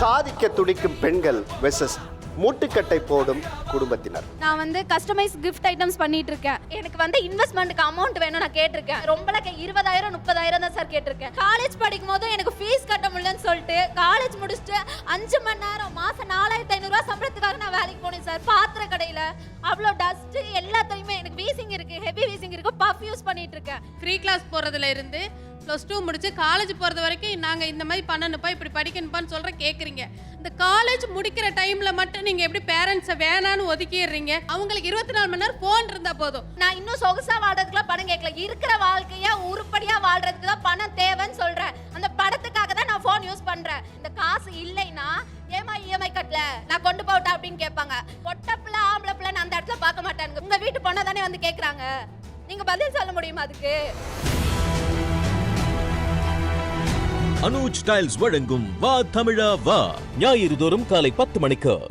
சாதிக்க துடிக்கும் பெண்கள் வெர்சஸ் மூட்டுக்கட்டை போடும் குடும்பத்தினர். நான் வந்து கஸ்டமைஸ் கிஃப்ட் ஐட்டம்ஸ் பண்ணிட்டு இருக்கேன் எனக்கு வந்து இன்வெஸ்ட்மெண்ட்க்கு அமௌண்ட் வேணும் நான் கேட்டிருக்கேன். ரொம்ப இருபதாயிரம் முப்பதாயிரம் தான் சார் கேட்டிருக்கேன். காலேஜ் படிக்கும் போது எனக்கு ஃபீஸ் கட்ட முடியலன்னு சொல்லிட்டு காலேஜ் முடிச்சுட்டு அஞ்சு மணி நேரம் மாசம் நாலாயிரத்தி ஐநூறுரூவா சம்பளத்துக்காக நான் வேலைக்கு போனேன் சார் பாத்திர கடையில அவ்வளோ டஸ்ட் எல்லாத்தையுமே எனக்கு வீசிங் இருக்கு ஹெவி வீசிங் இருக்கு பஃப் யூஸ் பண்ணிட்டு இருக்கேன் ஃப்ரீ கிளாஸ் போகிறதுல இருந்து ப்ளஸ் டூ முடிச்சு காலேஜ் போகிறது வரைக்கும் நாங்கள் இந்த மாதிரி பண்ணணுப்பா இப்படி படிக்கணுப்பான்னு சொல்கிற கேட்குறீங்க இந்த காலேஜ் முடிக்கிற டைமில் மட்டும் நீங்கள் எப்படி பேரண்ட்ஸை வேணான்னு ஒதுக்கிடுறீங்க? அவங்களுக்கு இருபத்தி நாலு மணி நேரம் ஃபோன் இருந்தால் போதும். நான் இன்னும் சொகுசாக வாழ்றதுக்குலாம் பணம் கேட்கல. இருக்கிற வாழ்க்கைய உருப்படியாக வாழ்றதுக்கு தான் பணம் தேவைன்னு சொல்கிறேன் அந்த படத்துக்காக தான் நான் ஃபோன் யூஸ் பண்ணுறேன் இந்த காசு இல்லைன்னா ஏமா இஎம்ஐ கட்டல? நான் கொண்டு போட்டா அப்படின்னு கேட்பாங்க. பொட்ட பிள்ளை ஆம்பளை பிள்ளைன்னு அந்த இடத்துல பார்க்க மாட்டாங்க உங்கள் வீட்டு பொண்ணை தானே வந்து கேட்குறாங்க நீங்கள் பதில் சொல்ல முடியுமா அதுக்கு? அனுஜ் டைல்ஸ் வழங்கும் வா தமிழா வா. ஞாயிறு தோறும் காலை பத்து மணிக்கு.